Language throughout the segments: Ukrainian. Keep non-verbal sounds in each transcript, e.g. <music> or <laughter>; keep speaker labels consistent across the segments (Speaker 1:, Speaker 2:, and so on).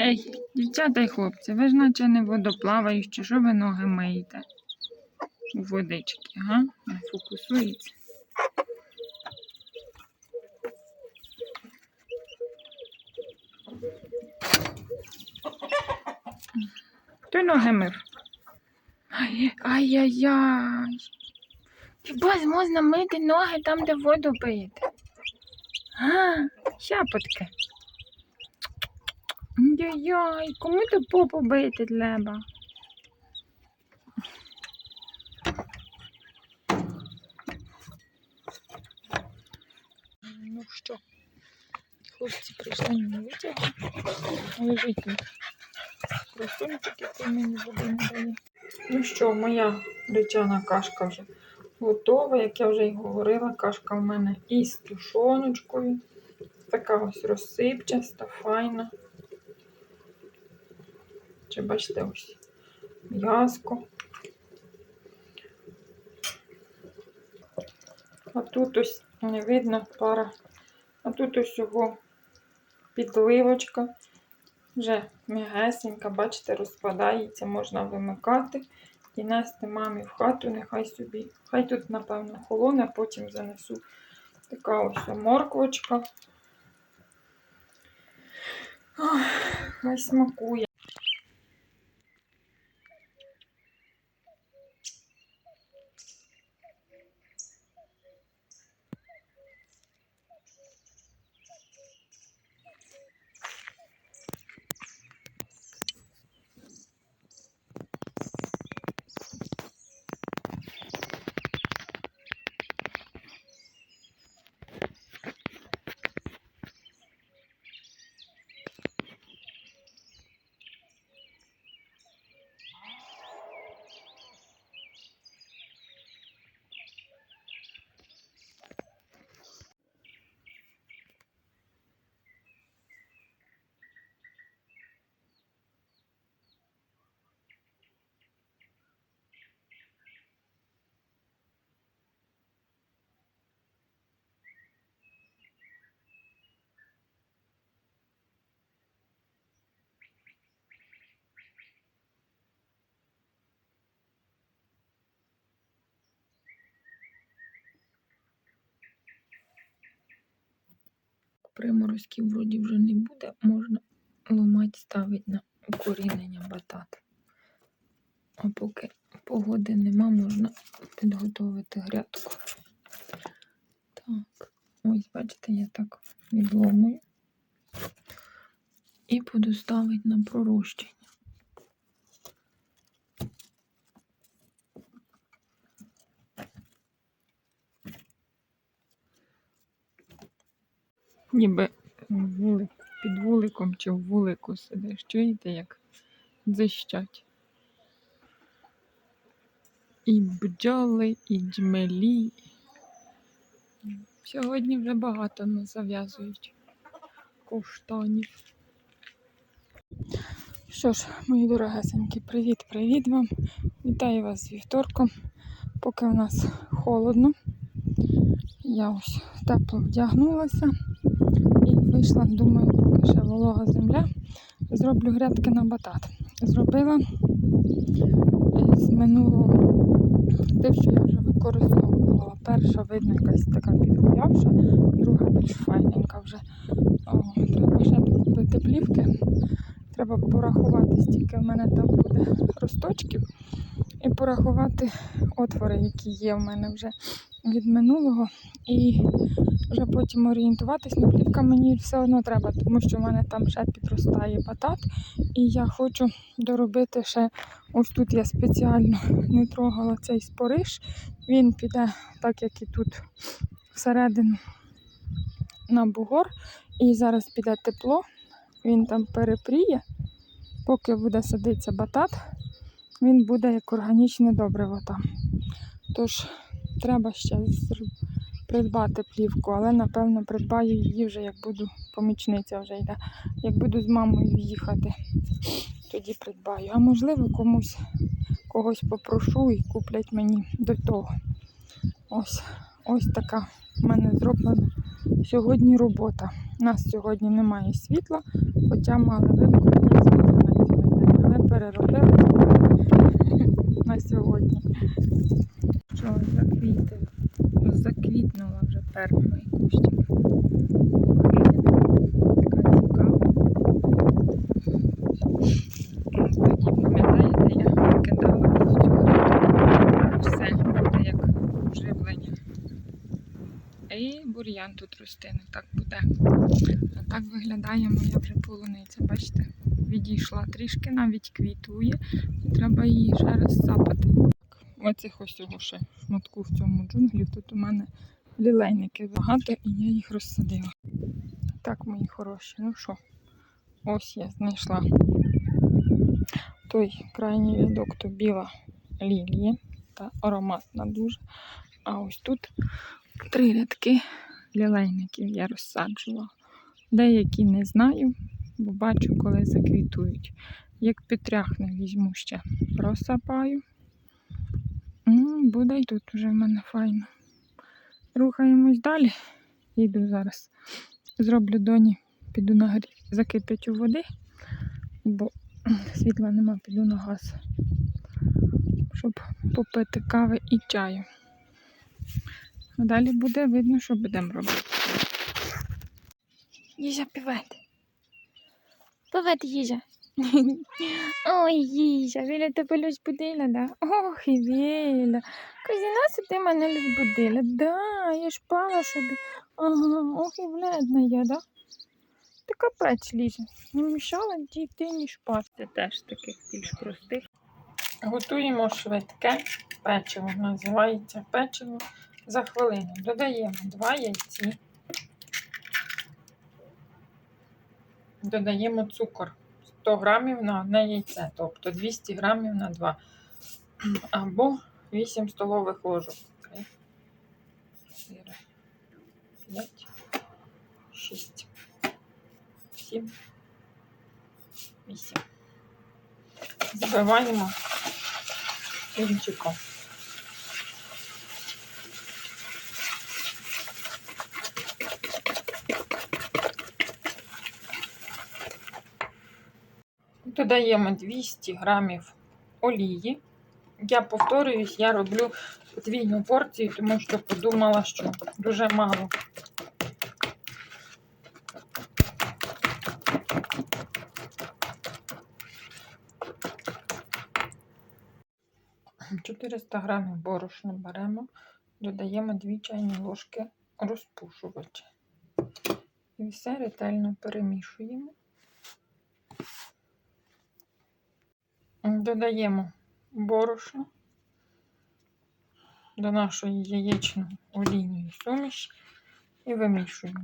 Speaker 1: Ей, дівчата й хлопці, ви ж наче не водоплаваючі, що ви ноги миєте? У водички, га? Не фокусується. Хто ноги мив? Ай, Ай-яй-яй. Хіба можна мити ноги там, де воду пиєте? А, щапотки. Яй-яй, кому тут попу бити треба? Ну що, хлопці прийшли мені витягли. Лежить тут. Красунчик, який мені не дає. Ну що, моя речана кашка вже готова, як я вже й говорила, кашка в мене із тушоночкою. Така ось розсипчаста, файна. Чи бачите ось м'яско. А тут ось не видно пара. А тут ось його підливочка. Вже м'ягесенька, бачите, розпадається, можна вимикати і нести мамі в хату, нехай собі. Хай тут, напевно, холоне, потім занесу. Така ось морквочка. Ох, хай смакує. Приморозків вроді вже не буде, можна ломати, ставити на укорінення батат. А поки погоди нема, можна підготувати грядку. Так, ось, бачите, я так відломую і буду ставити на пророщення. Ніби вулик, під вуликом чи в вулику сидиш. Чуєте, як дзищать? І бджоли, і джмелі. Сьогодні вже багато нас зав'язують коштанів. Що ж, мої дорогесенькі, привіт-привіт вам. Вітаю вас з вівторком. Поки у нас холодно. Я ось тепло вдягнулася і вийшла, думаю, поки ще волога земля. Зроблю грядки на батат. Зробила з минулого те, що я вже використовувала. Перша, видно, якась така підгулявша, друга більш файненька вже. О, треба ще докупити плівки. Треба порахувати, стільки в мене там буде росточків, і порахувати отвори, які є в мене вже від минулого. І вже потім орієнтуватись. Ну, плівка мені все одно треба, тому що в мене там ще підростає батат. І я хочу доробити ще, ось тут я спеціально не трогала цей спориш. Він піде, так як і тут всередину на бугор. І зараз піде тепло, він там перепріє. Поки буде садитися батат, він буде як органічне добриво там. Тож треба ще придбати плівку, але напевно придбаю її вже як буду, помічниця вже йде. Як буду з мамою їхати, тоді придбаю. А можливо комусь когось попрошу і куплять мені до того. Ось, ось така в мене зроблена сьогодні робота. У нас сьогодні немає світла, хоча мали вимкнути на цілий але переробили на сьогодні. Що заквіти? Заквітнула вже перший кущик. Така цікава. Тоді, пам'ятаєте, я кидала цю. Все буде як живлення. І бур'ян тут росте, не так буде. А так виглядає моя вже полуниця. Бачите, відійшла трішки, навіть квітує. І треба її ще раз сапати. Оцих ось цього ще шматку в цьому джунглі. Тут у мене лілейники багато і я їх розсадила. Так, мої хороші, ну що, ось я знайшла той крайній рядок, то біла лілія та ароматна дуже. А ось тут три рядки лілейників я розсаджувала. Деякі не знаю, бо бачу, коли заквітують. Як підтряхне, візьму ще просапаю. Буде й тут вже в мене файно. Рухаємось далі. Йду зараз. Зроблю доні, піду на горі, закип'ятю води, бо світла нема, піду на газ, щоб попити кави і чаю. А далі буде видно, що будемо робити. Їжа півет. Півет їжа. <laughs> Ой, їжа, Віля тебе лиш будила, да? Ох, Віля. Казіна, ти мене лиш будила. Да, я ж пала собі. Ага, ох і вледна я, да? Ти капець лізе. Не мішала дійти, ні шпати. Це теж таких більш простих. Готуємо швидке печиво. Називається печиво за хвилину. Додаємо два яйці. Додаємо цукор 100 грамів на одне яйце, тобто 200 грамів на 2. Або 8 столових ложок. 3, 4, 5, 6, 7, 8. Забиваємо вінчиком. Додаємо 200 грамів олії. Я повторююсь, я роблю подвійну порцію, тому що подумала, що дуже мало. – 400 грамів борошна беремо, додаємо 2 чайні ложки розпушувача. І все ретельно перемішуємо. Додаємо борошно до нашої яєчно-олійної суміші і вимішуємо.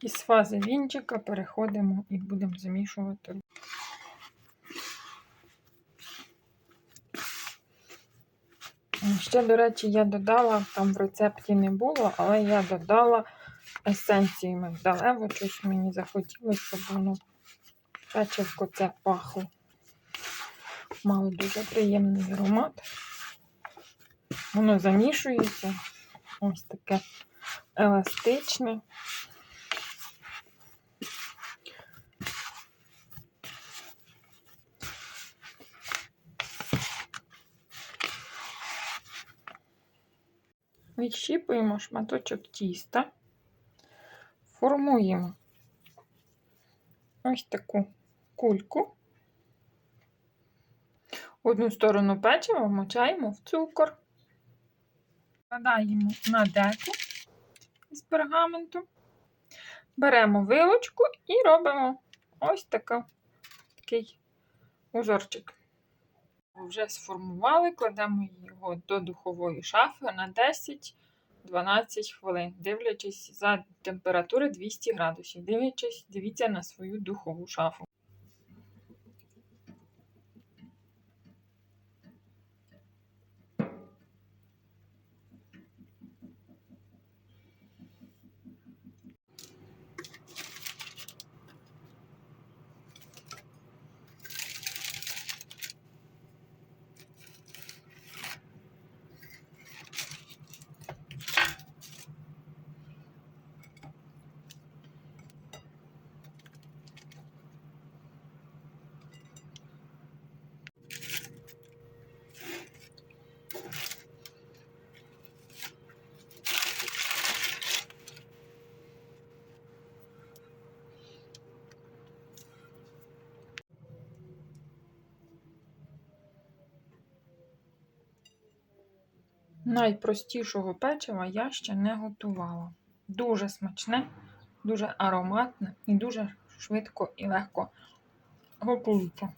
Speaker 1: Із фази вінчика переходимо і будемо замішувати. Ще, до речі, я додала, там в рецепті не було, але я додала есенцію мигдалеву. Щось мені захотілося, щоб воно печивко це пахло. Мало дуже приємний аромат. Воно замішується. Ось таке еластичне. Відщіпуємо шматочок тіста, формуємо ось таку кульку. Одну сторону печива вмочаємо в цукор, вкладаємо на деку з пергаменту, беремо вилочку і робимо ось така, такий узорчик. Вже сформували, кладемо його до духової шафи на 10-12 хвилин, дивлячись за температури 200 градусів. Дивлячись, дивіться на свою духову шафу. Найпростішого печива я ще не готувала. Дуже смачне, дуже ароматне і дуже швидко і легко готується.